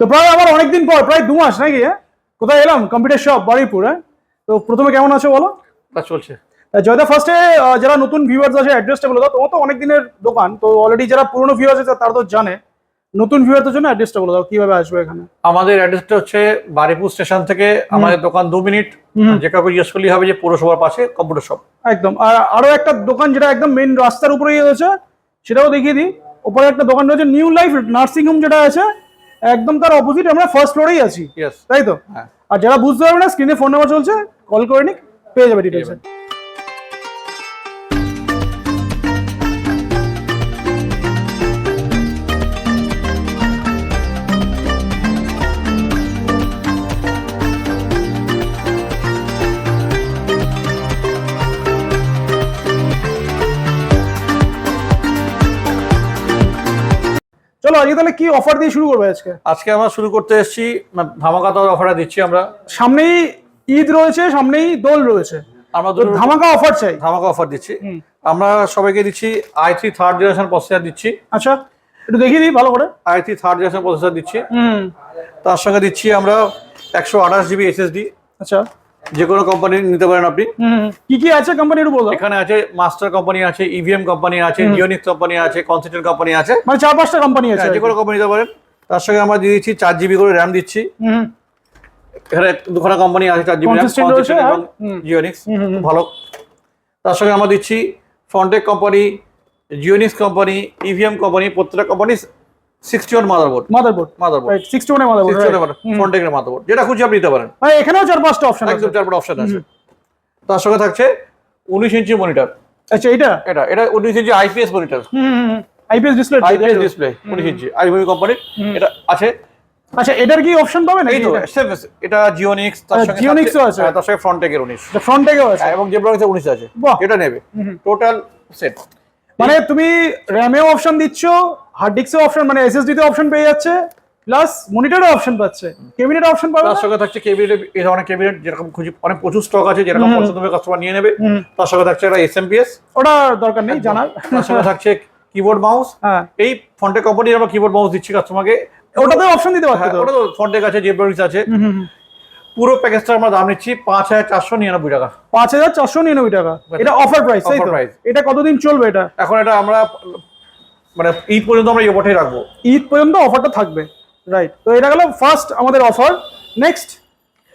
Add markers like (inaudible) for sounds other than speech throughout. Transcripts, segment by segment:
তো প্রায় আবার অনেকদিন পর প্রায় দু মাস নাকি হ্যাঁ? কোথায় এলাম? কম্পিউটার শপ বারুইপুর হ্যাঁ? তো প্রথমে কেমন আছো বলো? তা চলছে। জয়দা ফার্স্টে যারা নতুন ভিউয়ার্স আছে অ্যাড্রেসটা বলে দাও। তোমার তো অনেক দিনের দোকান তো অলরেডি যারা পুরনো ভিউয়ার্স আছে তারা তো জানে। নতুন ভিউয়ারদের জন্য অ্যাড্রেসটা বলে দাও কীভাবে আসবে এখানে? আমাদের অ্যাড্রেসটা হচ্ছে বারিপুর স্টেশন থেকে আমাদের দোকান দু মিনিট। যে কাউকে জিজ্ঞেস করলেই হবে যে পৌরসভার পাশে কম্পিউটার শপ একদম। আর আরও একটা দোকান যেটা একদম মেন রাস্তার উপরেই রয়েছে সেটাও দেখিয়ে দিই। ওপরে একটা দোকান রয়েছে নিউ লাইফ নার্সিং হোম যেটা আছে একদম তার অপোজিট আমরা ফার্স্ট ফ্লোরেই আছি। তাই তো? হ্যাঁ। আর যারা বুঝতে পারবে না স্ক্রিনে ফোন নাম্বার চলছে কল করে নিক পেয়ে যাবে ডিটেলস চলো আজকে তাহলে কি অফার দিয়ে শুরু করবে আজকে? আজকে আমরা শুরু করতে এসেছি ধামাকা অফারটা দিচ্ছি আমরা। সামনেই ঈদ রয়েছে সামনেই দোল রয়েছে। আমরা ধামাকা অফার চাই। ধামাকা অফার দিচ্ছি। আমরা সবাইকে দিচ্ছি I three third generation processor দিচ্ছি। আচ্ছা একটু দেখিয়ে দিই ভালো করে। I three third generation processor দিচ্ছি। হুম। তার সঙ্গে দিচ্ছি আমরা একশো আঠাশ জিবি এসএসডি আচ্ছা। যে কোনো কোম্পানি নিতে পারেন আপনি। কি কি আছে কোম্পানি একটু বলো? এখানে আছে মাস্টার কোম্পানি আছে ইভিএম কোম্পানি আছে জিওনিক্স কোম্পানি আছে কনসিস্টেন্ট কোম্পানি আছে। মানে চার পাঁচটা কোম্পানি আছে হ্যাঁ, যে কোনো কোম্পানি নিতে পারেন। তার সঙ্গে আমরা দিয়ে দিচ্ছি চার জিবি করে র্যাম দিচ্ছি। এখানে দুখানা কোম্পানি আছে চার জিবি র্যাম এবং। জিওনিক্স হুম। ভালো। তার সঙ্গে আমরা দিচ্ছি ফন্টেক কোম্পানি জিওনিক্স কোম্পানি ইভিএম কোম্পানি প্রত্যেকটা company sixty one motherboard motherboard motherboard right motherboard sixty one ফন্টেকের motherboard যেটা খুঁজে আপনি নিতে পারেন। মানে এখানেও চার পাঁচটা অপশন আছে। একদম অপশন আছে। তার সঙ্গে থাকছে উনিশ ইঞ্চি মনিটর আচ্ছা এটা এটা এটা উনিশ ইঞ্চি আইপিএস মনিটর হুম আইপিএস ডিসপ্লে আইপিএস ডিসপ্লে উনিশ ইঞ্চি আইভিমি কোম্পানির এটা আছে। আচ্ছা এটার কি অপশন পাবে না এই তো এটা? জিওনিক্স তার হ্যাঁ, সঙ্গে Gionix আছে। হ্যাঁ, তার সঙ্গে ফ্রন্ট থেকেও আছে। এবং যে ব্লকের উনিশ আছে। এটা নেবে। টোটাল সেট মানে তুমি র্যামেও অপশন দিচ্ছ হার্ড ডিস্কেও অপশন মানে এসএসডি তে অপশন পেয়ে যাচ্ছে প্লাস মনিটরও অপশন পাচ্ছে। ক্যাবিনেট অপশন পাবে তার সঙ্গে থাকছে কেবিনেট এই ধরনের কেবিনেট যেরকম খুঁজি অনেক প্রচুর স্টক আছে যেরকম পছন্দ হবে কাস্টমার নিয়ে নেবে। তার সঙ্গে থাকছে একটা এসএমপিএস ওটা দরকার নেই জানার। তার সঙ্গে থাকছে কিবোর্ড মাউস হ্যাঁ। এই ফন্টে কোম্পানির আমরা কিবোর্ড মাউস দিচ্ছি কাস্টমারকে ওটাতে অপশন দিতে পারতো তো? ওটা তো ফন্টেক আছে। জেব্রনিক্স আছে। পুরো প্যাকেজটা আমরা দাম নিচ্ছি পাঁচ হাজার চারশো নিরানব্বই টাকা। পাঁচ হাজার চারশো নিরানব্বই টাকা। এটা অফার প্রাইস তাই তো? এটা কতদিন চলবে এটা? এখন এটা আমরা মানে ঈদ পর্যন্ত আমরা এই অফারটাই রাখব। ঈদ পর্যন্ত অফারটা থাকবে রাইট তো এটা গেল ফার্স্ট আমাদের অফার নেক্সট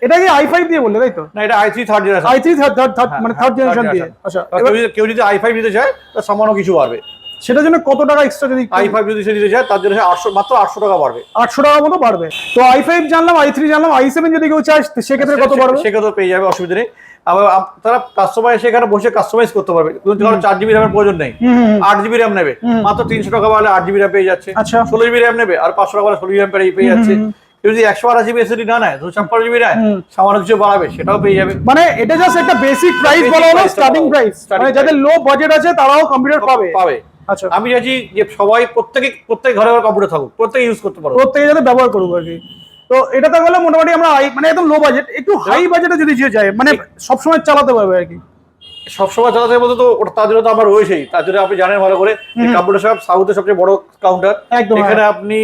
এটা কি আই ফাইভ দিয়ে বললে তাই তো? না এটা I three third generation I three third third মানে থার্ড হ্যাঁ, জেনারেশন দিয়ে আচ্ছা কেউ যদি- কেউ যদি আই ফাইভ নিতে চায় তার সামান্য কিছু বাড়বে। সেটার জন্য কত টাকা এক্সট্রা যদি আই ফাইভ যদি সে নিতে চায় তার জন্য আটশো মাত্র আটশো টাকা বাড়বে। আটশো টাকার মতো বাড়বে। তো আই ফাইভ জানলাম আই থ্রি জানলাম আই সেভেন যদি কেউ চায় সেক্ষেত্রে কত বাড়বে? সেক্ষেত্রে পেয়ে যাবে অসুবিধা নেই। আবার তারা কাস্টমার এসে এখানে বসে কাস্টমাইজ করতে পারবে। চার জিবি র্যামের প্রয়োজন নেই। আট জিবি র্যাম নেবে। মাত্র তিনশো টাকা আট জিবি র্যাম পেয়ে যাচ্ছে। আচ্ছা। ষোলো জিবি র্যাম নেবে আর পাঁচশো টাকা ষোলো জিবি র্যাম পেয়ে যাচ্ছে। যদি একশো এসএসডি না নেয় দুশো ছাপ্পান্ন জিবি নেয় সামান্য কিছু বাড়াবে সেটাও পেয়ে যাবে। মানে এটা জাস্ট একটা বেসিক প্রাইস বলা হলো স্টার্টিং প্রাইস মানে যাদের লো বাজেট আছে তারাও কম্পিউটার পাবে। পাবে। আচ্ছা। আমি চাইছি যে সবাই প্রত্যেকে প্রত্যেক ঘরে ঘরে কম্পিউটার থাকুক প্রত্যেকে ইউজ করতে পারো প্রত্যেকে যাতে ব্যবহার করুক আর কি। তো এটা তো গেলে মোটামুটি আমরা মানে একদম লো বাজেট একটু হাই বাজেটে যদি যে যায় মানে সবসময় চালাতে পারবে আর কি। সবসময় চালাতে বলতে তো ওটা তার জন্য তো আমার রয়েছেই তার জন্য আপনি জানেন ভালো করে কাপড়ের সব সাউথের সবচেয়ে বড় কাউন্টার এখানে আপনি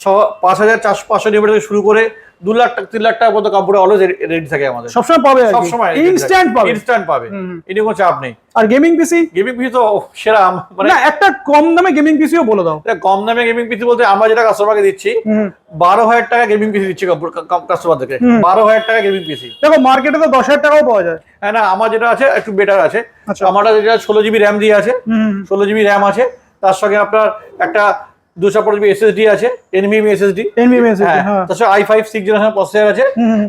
ছ পাঁচ হাজার চারশো পাঁচশো নিয়ে থেকে শুরু করে দু লাখ টাকা তিন লাখ টাকা পর্যন্ত কম্পিউটার অলওয়েজ রেডি থাকে আমাদের। সবসময় পাবে সবসময় ইনস্ট্যান্ট পাবে। ইনস্ট্যান্ট পাবে। এটি কোনো চাপ নেই। আর গেমিং পিসি গেমিং পিসি তো সেরা মানে না একটা কম দামে গেমিং পিসিও বলে দাও। কম দামে গেমিং পিসি বলতে আমরা যেটা কাস্টমারকে দিচ্ছি বারো হাজার টাকা গেমিং পিসি দিচ্ছি কাস্টমারদেরকে বারো হাজার টাকা গেমিং পিসি দেখো মার্কেটে তো দশ হাজার টাকাও পাওয়া যায়। হ্যাঁ না আমার যেটা আছে একটু বেটার আছে। আচ্ছা। আমার যেটা ষোলো জিবি র্যাম দিয়ে আছে। ষোলো জিবি র্যাম আছে। তার সঙ্গে আপনার একটা দুশো পনেরো জিবি এসএসডি আছে এনভিএম এসএসডি এনভিএম এসএসডি হ্যাঁ হ্যাঁ। I five six generation processor আছে।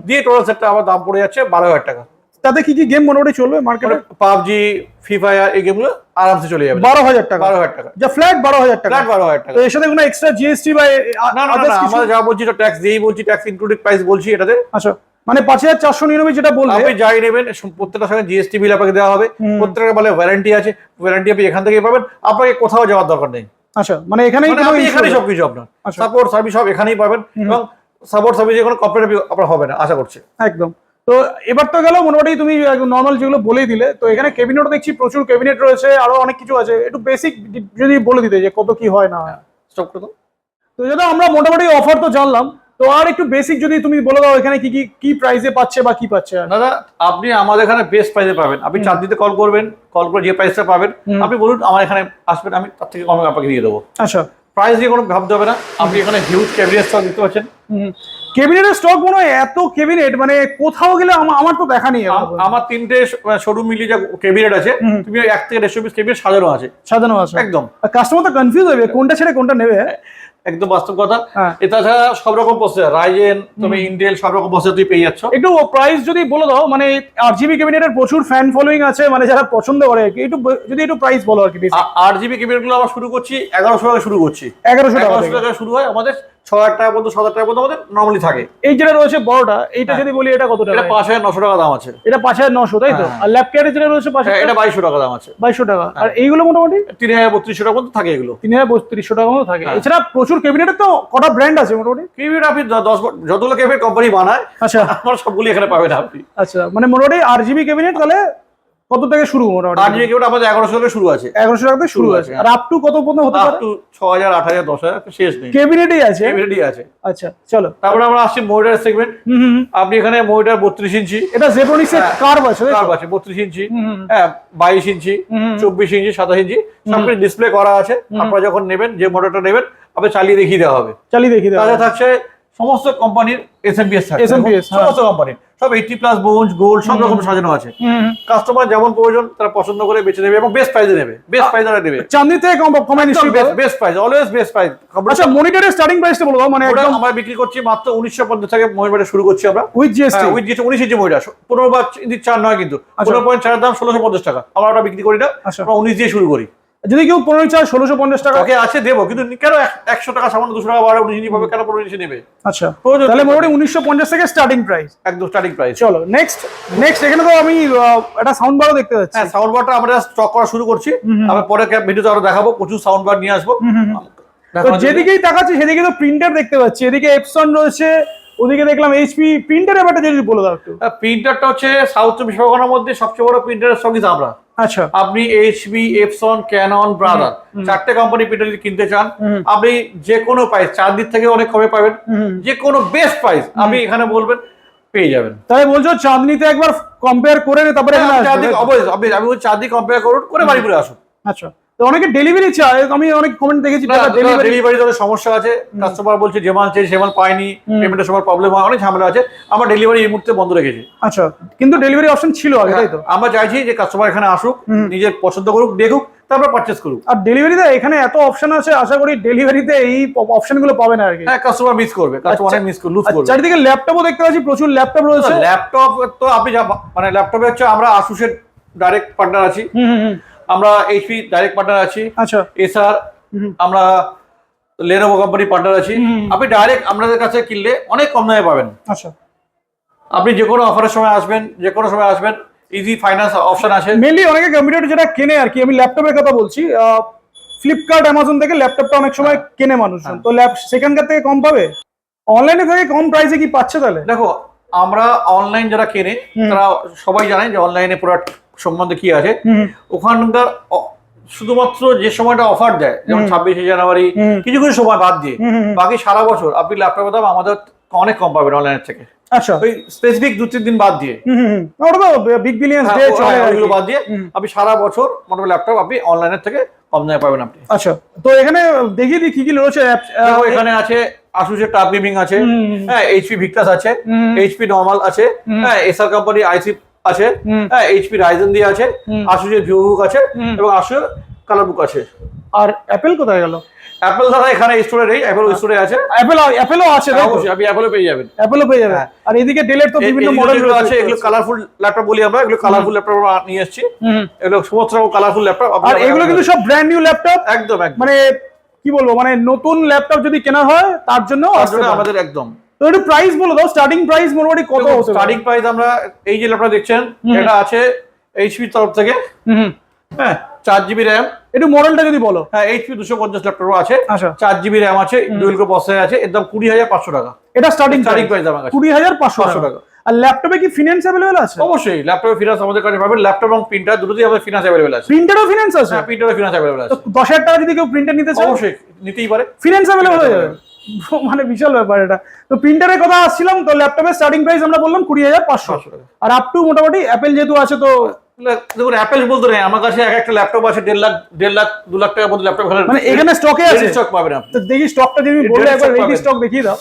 দিয়ে টোটাল সেটটা আমার দাম পড়ে যাচ্ছে বারো হাজার টাকা। তাতে কি কি গেম মোটামুটি চলবে মার্কেটে পাবজি ফ্রি ফায়ার এই গেমগুলো আরামসে চলে যাবে। বারো হাজার টাকা। বারো হাজার টাকা। যা ফ্ল্যাট বারো হাজার টাকা। ফ্ল্যাট বারো হাজার টাকা। এর সাথে কোনো এক্সট্রা জিএসটি বা না না? আমরা যা বলছি ট্যাক্স দিয়েই বলছি ট্যাক্স ইনক্লুডেড প্রাইস বলছি এটাতে। আচ্ছা মানে পাঁচ হাজার চারশো নিরানব্বই যেটা বললে। আপনি যাই নেবেন প্রত্যেকটার সঙ্গে জিএসটি বিল আপনাকে দেওয়া হবে। প্রত্যেকটা বলে ওয়ারেন্টি আছে ওয়ারেন্টি আপনি এখান থেকেই পাবেন। আপনাকে কোথাও যাওয়ার দরকার নেই। আচ্ছা মানে এখানেই মানে আপনি এখানেই সবকিছু আপনার। আচ্ছা। সাপোর্ট সার্ভিস সব এখানেই পাবেন এবং সাপোর্ট সার্ভিস কোনো কম্পিউটার আপনার হবে না আশা করছি। একদম। তো এবার তো গেল মোটামুটি তুমি নর্মাল যেগুলো বলেই দিলে তো এখানে ক্যাবিনেট দেখছি প্রচুর ক্যাবিনেট রয়েছে আরও অনেক কিছু আছে। একটু বেসিক যদি বলে দিতে যে কত কি হয় না হয়। স্টপ করে তো যেটা আমরা মোটামুটি অফার তো জানলাম তো আর একটু বেসিক যদি তুমি বলে দাও এখানে কি কি কি প্রাইসে পাচ্ছে বা কি পাচ্ছে দাদা আপনি আমাদের এখানে বেস্ট প্রাইসে পাবেন। আপনি। চাঁদনিতে কল করবেন কল করে যে প্রাইসটা পাবেন আপনি বলুন আমার এখানে আসবেন আমি তার থেকে কমে আপনাকে দিয়ে দেবো। আচ্ছা। প্রাইস দিয়ে কোনো ভাবতে হবে না। আপনি এখানে হিউজ ক্যাবিনেট স্টক দেখতে পাচ্ছেন। ক্যাবিনেটের স্টক মনে হয় এত ক্যাবিনেট মানে কোথাও গেলে আমা- আমার তো দেখা নেই আমার তিনটে শোরুম মিলিয়ে যা ক্যাবিনেট আছে তুমি এক থেকে দেড়শো পিস ক্যাবিনেট সাজানো আছে। সাজানো আছে। একদম। কাস্টমার তো কনফিউজ হবে কোনটা ছেড়ে কোনটা নেবে। একদম বাস্তব কথা। এটা ছাড়া সব রকম প্রসেসর রাইজেন তুমি ইন্টেল সব রকম প্রসেসর তুমি পেয়ে যাচ্ছ। একটু প্রাইস যদি বলে দাও মানে আর জিবি ক্যাবিনেটের প্রচুর ফ্যান ফলোইং আছে মানে যারা পছন্দ করে আর কি একটু যদি একটু প্রাইস বলো আর কি আট জিবি ক্যাবিনেটগুলো আমরা শুরু করছি এগারোশো টাকা শুরু করছি। এগারোশো। টাকা শুরু হয় আমাদের ছ হাজার টাকা পর্যন্ত সাত হাজার টাকা পর্যন্ত আমাদের নর্মালি থাকে। এই যেটা রয়েছে বড়টা এইটা হ্যাঁ। যদি বলি এটা কত টাকা? পাঁচ হাজার নশো টাকা দাম আছে। এটা পাঁচ হাজার নশো তাই তো? হ্যাঁ। আর ল্যাপ ক্যারের যেটা রয়েছে পাঁচ হ্যাঁ, এটা বাইশশো টাকা দাম আছে। বাইশশো টাকা। আর। এইগুলো মোটামুটি? তিন হাজার বত্রিশশো টাকা পর্যন্ত থাকে এগুলো। তিন হাজার বত্রিশশো টাকা মতো থাকে। এছাড়া প্রচুর ক্যাবিনেটের তো কটা ব্র্যান্ড আছে মোটামুটি? ক্যাবিনেট আপনি দশ যতগুলো ক্যাবিনেট কোম্পানি বানায় আচ্ছা। আমার সবগুলি এখানে পাবেন আপনি। আচ্ছা মানে মোটামুটি আর জিবি ক্যাবিনেট তাহলে কত থেকে শুরু মোটামুটি? আমাদের এগারোশো টাকা শুরু আছে। এগারোশো টাকা থেকে শুরু আছে। আর আপ টু কত পর্যন্ত হতে আপ টু ছ হাজার আট হাজার দশ হাজার শেষ নেই। ক্যাবিনেটই আছে? ক্যাবিনেটই আছে। আচ্ছা চলো। তারপরে আমরা আসছি মনিটার সেগমেন্ট। আপনি এখানে মনিটার বত্রিশ ইঞ্চি। এটা জেব্রনিক্সের হ্যাঁ। কার্ভ আছে? কার্ভ আছে বত্রিশ ইঞ্চি। হ্যাঁ বাইশ ইঞ্চি। চব্বিশ ইঞ্চি সাতাশ ইঞ্চি। ডিসপ্লে করা আছে। আপনারা যখন নেবেন যে মোটরটা নেবেন আপনি চালিয়ে দেখিয়ে দেওয়া হবে। চালিয়ে দেখি দাও তাছাড়া থাকছে সমস্ত কোম্পানির S M P S SMPS, হ্যাঁ। সমস্ত কোম্পানির। সব এইটি প্লাস বোঞ্জ গোল্ড সব রকম সাজানো আছে। কাস্টমার যেমন প্রয়োজন তারা পছন্দ করে বেছে নেবে এবং বেস্ট প্রাইসে নেবে। বেস্ট প্রাইসে নেবে চাঁদনি থেকে কম best price always best price আচ্ছা মনিটরের স্টার্টিং প্রাইসটা বলো দাও, মানে একদম আমরা বিক্রি করছি মাত্র উনিশশো পঞ্চাশ থেকে মহিলা শুরু করছি আমরা। উইথ জিএসটি উইথ যেটা উনিশ ইঞ্চি মহিলা। পনেরো বা ইঞ্চি চার নয় কিন্তু। আচ্ছা। পয়েন্ট দাম ষোলোশো পঞ্চাশ টাকা। আমরা ওটা বিক্রি করি না। আচ্ছা। আমরা উনিশ দিয়ে শুরু করি। যদি কেউ পনেরো চার ষোলোশো পঞ্চাশ টাকা ওকে আছে দেবো কিন্তু কেন একশো টাকা সামান্য দুশো টাকা বাড়ে উনিশ পাবে কেন পনেরো ইঞ্চি নেবে? আচ্ছা তাহলে। মোটামুটি উনিশশো পঞ্চাশ থেকে স্টার্টিং প্রাইস একদম স্টার্টিং প্রাইস চলো নেক্সট নেক্সট এখানে তো আমি একটা সাউন্ড বারও দেখতে পাচ্ছি। হ্যাঁ সাউন্ড বারটা আমরা স্টক করা শুরু করছি। আমরা পরে ভিডিওতে আরও দেখাবো প্রচুর সাউন্ড বার নিয়ে আসব। তো যেদিকেই তাকাচ্ছি সেদিকে তো প্রিন্টার দেখতে পাচ্ছি। এদিকে এপসন রয়েছে ওদিকে দেখলাম এইচপি প্রিন্টারের ব্যাপারটা যদি বলে দাও একটু। হ্যাঁ, প্রিন্টারটা হচ্ছে সাউথ চব্বিশ পরগনার মধ্যে সবচেয়ে বড় প্রিন্টারের সংগীত আমরা। আচ্ছা। আপনি এইচবি এপসন ক্যানন ব্রাদার চারটে কোম্পানি প্রিন্টার যদি কিনতে চান আপনি যে কোনো প্রাইস চার দিক থেকে অনেক কমে পাবেন। যে কোনো বেস্ট প্রাইস আপনি এখানে বলবেন পেয়ে যাবেন। তাই বলছো চাঁদনিতে একবার কম্পেয়ার করে নে তারপরে এখানে চারদিক অবশ্যই আমি বলছি চারদিক কম্পেয়ার করুন করে বাড়ি করে আসুন। আচ্ছা। তো অনেকে ডেলিভারি চায় আমি অনেক কমেন্ট দেখেছি ডেলিভারি ডেলিভারি ধরে সমস্যা আছে কাস্টমার বলছে যে মাল চাই সে মাল হুম। পেমেন্টের সময় প্রবলেম হয় অনেক ঝামেলা আছে আমরা ডেলিভারি এই মুহূর্তে বন্ধ রেখেছি। আচ্ছা কিন্তু ডেলিভারি অপশন ছিল আগে তাই তো? আমরা চাইছি যে কাস্টমার এখানে আসুক নিজের পছন্দ করুক দেখুক তারপর পারচেস করুক। আর ডেলিভারিতে এখানে এত অপশন আছে আশা করি ডেলিভারিতে এই অপশনগুলো পাবে না আর কি। হ্যাঁ কাস্টমার মিস করবে কাস্টমার আচ্ছা। অনেক মিস করবে লুজ আর করবে। চারিদিকে ল্যাপটপও দেখতে পাচ্ছি প্রচুর ল্যাপটপ রয়েছে। ল্যাপটপ তো আপনি যা মানে ল্যাপটপে হচ্ছে আমরা আসুসের ডাইরেক্ট পার্টনার আছি। হুম হুম। আমরা এইচপি ডাইরেক্ট পার্টনার আছি। আচ্ছা। এসআর আমরা লেনোভো কোম্পানির পার্টনার আছি। আপনি ডাইরেক্ট আপনাদের কাছে কিনলে অনেক কম দামে পাবেন। আচ্ছা। আপনি যে কোনো অফারের সময় আসবেন যে কোনো সময় আসবেন ইজি ফাইন্যান্স অপশন আছে। মেনলি অনেকে কম্পিউটার যেটা কেনে আর কি আমি ল্যাপটপের কথা বলছি ফ্লিপকার্ট অ্যামাজন থেকে ল্যাপটপটা অনেক সময় কেনে মানুষজন। হ্যাঁ। তো ল্যাপ সেখানকার থেকে কম পাবে? অনলাইনে থেকে কম প্রাইসে কি পাচ্ছে তাহলে? দেখো আমরা অনলাইন যারা কেনে তারা সবাই জানে যে অনলাইনে প্রোডাক্ট সম্বন্ধে কি আছে? ওখানকার শুধুমাত্র যে সময়টা অফার দেয় যেমন ছাব্বিশে জানুয়ারি কিছু কিছু সময় বাদ দিয়ে। বাকি সারা বছর আপনি ল্যাপটপের দাম আমাদের অনেক কম পাবেন অনলাইনের থেকে। আচ্ছা। ওই স্পেসিফিক দু তিন দিন বাদ দিয়ে। ওটা তো বিগ বিলিয়ন্স ডে চলে ওইগুলো বাদ দিয়ে আপনি সারা বছর মোটামুটি ল্যাপটপ আপনি অনলাইনের থেকে কম দামে পাবেন আপনি। আচ্ছা। তো এখানে দেখিয়ে দিই কি কি রয়েছে এখানে আছে আসুসের টাপ গেমিং আছে। হ্যাঁ এইচপি ভিক্টাস আছে এইচপি নর্মাল আছে। হ্যাঁ এসআর কোম্পানি আইসি আছে হ্যাঁ এইচপি রাইজেন দিয়ে আছে। আসুসের ভিউ বুক আছে এবং আসুসের কালার বুক আছে। আর অ্যাপেল কোথায় গেল? অ্যাপেল দাদা এখানে স্টোরে নেই অ্যাপেল স্টোরে আছে। অ্যাপেল অ্যাপেলও আছে অবশ্যই আপনি অ্যাপেলে পেয়ে যাবেন। অ্যাপেলও পেয়ে যাবে হ্যাঁ। আর এদিকে ডেলের তো বিভিন্ন মডেল আছে এগুলো কালারফুল ল্যাপটপ বলি আমরা এগুলো কালারফুল ল্যাপটপ আমরা নিয়ে এসেছি। এগুলো সমস্ত রকম কালারফুল ল্যাপটপ আর এগুলো কিন্তু সব ব্র্যান্ড নিউ ল্যাপটপ একদম একদম। মানে কি বলব মানে নতুন ল্যাপটপ যদি কেনা হয় তার জন্য তার জন্য আমাদের একদম। তো একটু প্রাইস বলো দাও স্টার্টিং প্রাইস মোটামুটি কত হতে স্টার্টিং প্রাইস আমরা এই যে ল্যাপটপ দেখছেন। এটা আছে এইচপি তরফ থেকে। হ্যাঁ চার জিবি র্যাম একটু মডেলটা যদি বলো। হ্যাঁ এইচপি দুশো পঞ্চাশ ল্যাপটপ আছে। আচ্ছা। চার জিবি র্যাম আছে ডুয়েল কোর প্রসেসর আছে এর দাম কুড়ি হাজার পাঁচশো টাকা। এটা স্টার্টিং স্টার্টিং প্রাইস আমার কাছে। কুড়ি হাজার পাঁচশো টাকা। আর ল্যাপটপে কি ফিনান্স অ্যাভেলেবেল আছে? অবশ্যই ল্যাপটপে ফিনান্স আমাদের কাছে পাবেন। ল্যাপটপ এবং প্রিন্টার দুটোতেই আমাদের ফিনান্স অ্যাভেলেবেল আছে। প্রিন্টারও ফিনান্স আছে? হ্যাঁ প্রিন্টারে ফিনান্স অ্যাভেলেবেল আছে। দশ হাজার টাকা যদি কেউ প্রিন্টার নিতে চায়? অবশ্যই নিতেই পারে। ফিনান্স অ্যাভেলেবেল হয়ে যাবে। মানে বিশাল ব্যাপার এটা। তো প্রিন্টারের কথা আসছিলাম তো ল্যাপটপের স্টার্টিং প্রাইস আমরা বললাম কুড়ি হাজার পাঁচশো। আর আপ টু মোটামুটি অ্যাপেল যেহেতু আছে তো দেখুন অ্যাপেল বলতে নেই আমার কাছে এক একটা ল্যাপটপ আছে দেড় লাখ দেড় লাখ দু লাখ ল্যাপটপ মানে এখানে স্টকে আছে। স্টক পাবেন আপনি। দেখি স্টকটা যদি বলে একবার রেডি স্টক দেখিয়ে দাও।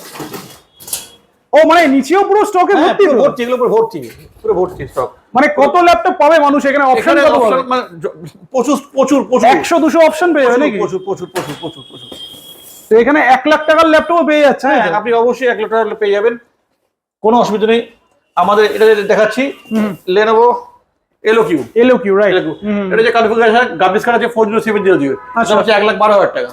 ও মানে নিচেও পুরো স্টকে হ্যাঁ, ভর্তি? ভর্তি এগুলো পুরো ভর্তি পুরো ভর্তি স্টক মানে কত ল্যাপটপ পাবে মানুষ এখানে? অপশন কত পাবে? মানে প্রচুর প্রচুর প্রচুর। একশো দুশো অপশন পেয়ে যাবে নাকি? প্রচুর প্রচুর প্রচুর প্রচুর প্রচুর। তো এখানে এক লাখ টাকার ল্যাপটপও পেয়ে যাচ্ছে হ্যাঁ আপনি অবশ্যই এক লাখ টাকা পেয়ে যাবেন। কোনো অসুবিধা নেই। আমাদের এটা দেখাচ্ছি লেনোভো এলো কিউ এলো কিউ রাইট এটা যে কনফিগারেশন গ্রাফিক্স কার্ড আছে four zero seven zero zero আচ্ছা। হচ্ছে এক লাখ বারো হাজার টাকা।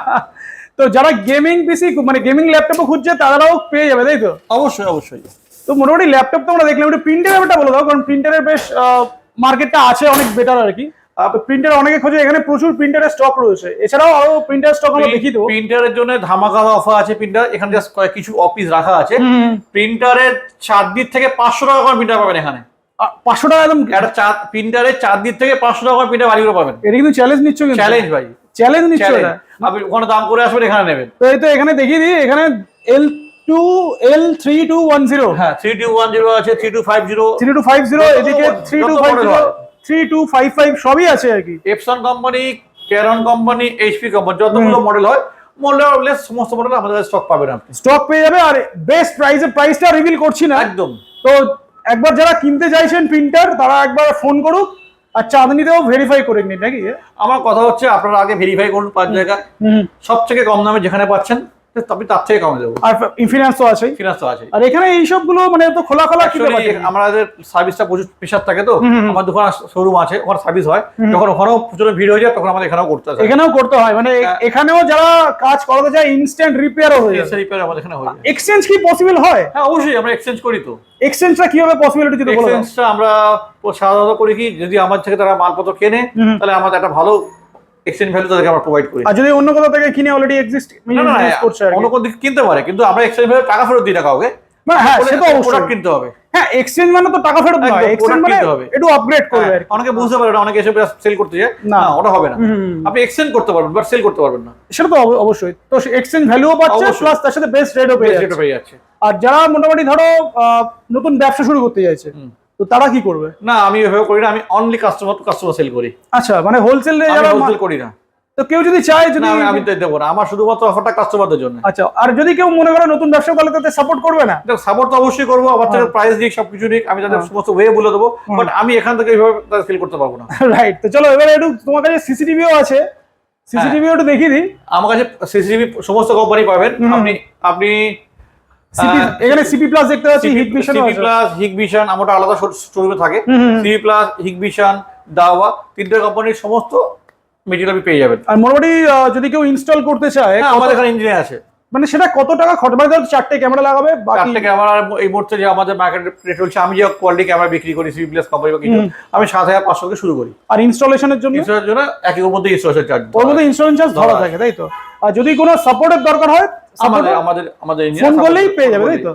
(laughs) তো যারা গেমিং পিসি মানে গেমিং ল্যাপটপও খুঁজছে তারাও পেয়ে যাবে তাই তো? অবশ্যই অবশ্যই। তো মোটামুটি ল্যাপটপ তো আমরা দেখলাম একটু প্রিন্টারের ব্যাপারটা বলে দাও কারণ প্রিন্টারের বেশ মার্কেটটা আছে অনেক বেটার আর কি। প্রিন্টার অনেকে খোঁজে এখানে প্রচুর প্রিন্টারের স্টক রয়েছে। এছাড়াও আরও প্রিন্টার স্টক আমরা দেখি দেবো প্রিন্টারের জন্য ধামাকা অফার আছে প্রিন্টার এখানে জাস্ট কিছু অফিস রাখা আছে। প্রিন্টারের চার দিক থেকে পাঁচশো টাকা করে প্রিন্টার পাবেন এখানে। পাঁচশো টাকা একদম একটা চার প্রিন্টারের চার দিক থেকে পাঁচশো টাকা করে প্রিন্টার বাড়ি করে পাবেন। এটা কিন্তু চ্যালেঞ্জ নিচ্ছ চ্যালেঞ্জ ভাই। চ্যালেঞ্জ নিচ্ছ আপনি ওখানে দাম করে আসবেন এখানে নেবেন। তো এই তো এখানে দেখিয়ে দিই এখানে L two L three two one zero হ্যাঁ থ্রি টু ওয়ান জিরো আছে three two five zero three two five zero এদিকে three two five zero. Three two five five সবই আছে আর কি। Epson company Canon company HP company যতগুলো model হয় model সমস্ত মডেল আমাদের স্টক পাবেন আপনি। স্টক পেয়ে যাবে আর বেস্ট প্রাইসে প্রাইসটা রিভিল করছি না। একদম। তো একবার যারা কিনতে চাইছেন প্রিন্টার তারা একবার ফোন করুক আর চাঁদনিতেও ভেরিফাই করে নিন নাকি? আমার কথা হচ্ছে আপনারা আগে ভেরিফাই করুন পাঁচ জায়গা সব থেকে কম দামে যেখানে পাচ্ছেন (laughs) আপনি তার থেকে কমে দেবো আর ইনফিনিয়ান্স তো আছেই। ফিনান্স তো আছে আর এখানে এই সবগুলো মানে তো খোলা খোলা কি ব্যাপার আমাদের সার্ভিসটা প্রচুর প্রেশার থাকে তো। আমার দোকান শোরুম আছে ওখানে সার্ভিস হয়। যখন ওখানেও প্রচুর ভিড় হয়ে যায় তখন আমাদের এখানেও করতে হয়। এখানেও করতে হয়। মানে হ্যাঁ। এখানেও যারা কাজ করাতে যায় ইনস্ট্যান্ট রিপেয়ারও হয়ে যায় রিপেয়ার আমাদের এখানে হয়ে এক্সচেঞ্জ কি পসিবল হয়? হ্যাঁ অবশ্যই আমরা এক্সচেঞ্জ করি তো। এক্সচেঞ্জটা কীভাবে পসিবিলিটি যদি বলো। এক্সচেঞ্জটা আমরা সাধারণত করি কি যদি আমার থেকে তারা মালপত্র কেনে তাহলে আমাদের একটা ভালো এক্সচেঞ্জ ভ্যালু তাদেরকে আমরা প্রোভাইড করি। আর যদি অন্য কোথাও থেকে কিনে অলরেডি এক্সিস্ট না করছে অন্য কোনো দিক কিনতে পারে কিন্তু আমরা এক্সচেঞ্জ ভ্যালু টাকা ফেরত দিই না কাউকে। মানে হ্যাঁ সে তো অবশ্যই। কিনতে হবে। হ্যাঁ এক্সচেঞ্জ মানে তো টাকা ফেরত নয় এক্সচেঞ্জ মানে হবে। একটু আপগ্রেড করবে আর হ্যাঁ, অনেকে বুঝতে পারে না অনেকে এসে সেল করতে যায় না। না ওটা হবে না। আপনি এক্সচেঞ্জ করতে পারবেন বাট সেল করতে পারবেন না। সেটা তো অবশ্যই। তো এক্সচেঞ্জ ভ্যালুও পাচ্ছে প্লাস তার সাথে বেস্ট রেটও পেয়ে যাচ্ছে। আর যারা মোটামুটি ধরো আহ, নতুন ব্যবসা শুরু করতে চাইছে। তো তারা কি করবে? না আমি এভাবে করি না আমি only customer to customer sell করি। আচ্ছা মানে হোলসেল যারা হোলসেল করি না। তো কেউ যদি চায় যদি না আমি- তো দেবো না আমার শুধুমাত্র অফারটা কাস্টমারদের জন্য। আচ্ছা আর যদি কেউ মনে করে নতুন ব্যবসা তাহলে তাতে সাপোর্ট করবে না? সাপোর্ট তো অবশ্যই করব আমার থেকে প্রাইস দিক সবকিছু দিক আমি তাদের হ্যাঁ। সমস্ত ওয়ে বলে দেবো বাট আমি এখান থেকে এইভাবে তাদের সেল করতে পারব না। (laughs) রাইট তো চলো এবারে একটু তোমার কাছে সিসিটিভিও আছে। সিসিটিভিও একটু দেখিয়ে দিই। আমার কাছে সিসিটিভি সমস্ত কোম্পানি পাবেন। আপনি আপনি এখানে সিপি প্লাস দেখতে পাচ্ছি Hikvision CP plus Hikvision আমার আলাদা স্টোরুমে থাকে। সিপি প্লাস হিগভিশন দাওয়া তিনটে কোম্পানির সমস্ত মেটেরিয়াল পেয়ে যাবেন। আর মোটামুটি যদি কেউ ইনস্টল করতে চায় হ্যাঁ আমাদের এখানে ইঞ্জিনিয়ার আছে। মানে সেটা কত টাকা খরচ? মানে ধরো চারটে ক্যামেরা লাগাবে চারটে ক্যামেরা এই মুহূর্তে যে আমাদের মার্কেট রেট চলছে আমি যে কোয়ালিটি ক্যামেরা বিক্রি করি সিপি প্লাস কোম্পানি বা কিছু আমি সাত হাজার পাঁচশো থেকে শুরু করি। আর ইনস্টলেশনের জন্য? ইনস্টলের জন্য একই মধ্যে ইনস্টলেশন চার্জ ওর মধ্যে ইন্স্যুরেন্স চার্জ ধরা থাকে তাই তো? আর যদি কোনো সাপোর্টের দরকার হয় আমাদের আমাদের আমাদের ফোন করলেই পেয়ে যাবে তাই তো?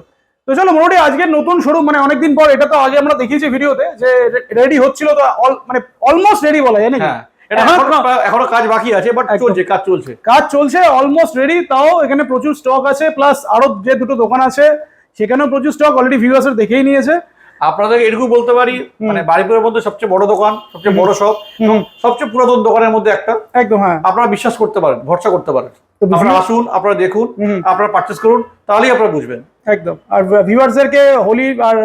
তো চলো মোটামুটি আজকে নতুন শোরুম মানে অনেকদিন পর এটা তো আগে আমরা দেখিয়েছি ভিডিওতে যে রেডি হচ্ছিল তো মানে অলমোস্ট রেডি বলা যায় নাকি? হ্যাঁ এখন কাজ বাকি আছে বাট চলছে কাজ চলছে। কাজ চলছে অলমোস্ট রেডি তাও এখানে প্রচুর স্টক আছে প্লাস আরও যে দুটো দোকান আছে সেখানেও প্রচুর স্টক অলরেডি দেখেই নিয়েছে। আপনাদের বলতে পারি মানে বাড়িপুরের মধ্যে সবচেয়ে বড় দোকান সবচেয়ে বড় শপ সবচেয়ে পুরাতন দোকানের মধ্যে একটা। একদম হ্যাঁ। আপনারা বিশ্বাস করতে পারেন ভরসা করতে পারেন। আপনারা আসুন আপনারা দেখুন। আপনারা পারচেস করুন তাহলেই আপনারা বুঝবেন। একদম। আর ভিউয়ার্সদেরকে হোলি আর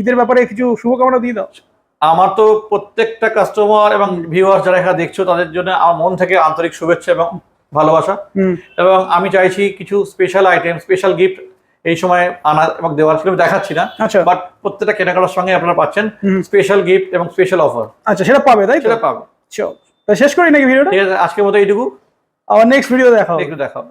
ঈদের ব্যাপারে কিছু শুভকামনা দিয়ে দাও। আমার তো প্রত্যেকটা কাস্টমার এবং ভিউয়ার্স যারা এখানে দেখছ তাদের জন্য আমার মন থেকে আন্তরিক শুভেচ্ছা এবং ভালোবাসা। এবং আমি চাইছি কিছু স্পেশাল আইটেম স্পেশাল গিফট এই সময় আনা এবং দেওয়ার ছিল দেখাচ্ছি না। আচ্ছা। বাট প্রত্যেকটা কেনাকাটার সঙ্গে আপনারা পাচ্ছেন স্পেশাল গিফট এবং স্পেশাল অফার আচ্ছা সেটা পাবে তাই সেটা পাবে। শেষ করি নাকি ভিডিওটা ঠিক আছে আজকের মতো এইটুকু। আবার নেক্সট ভিডিও দেখাও। একটু দেখাবো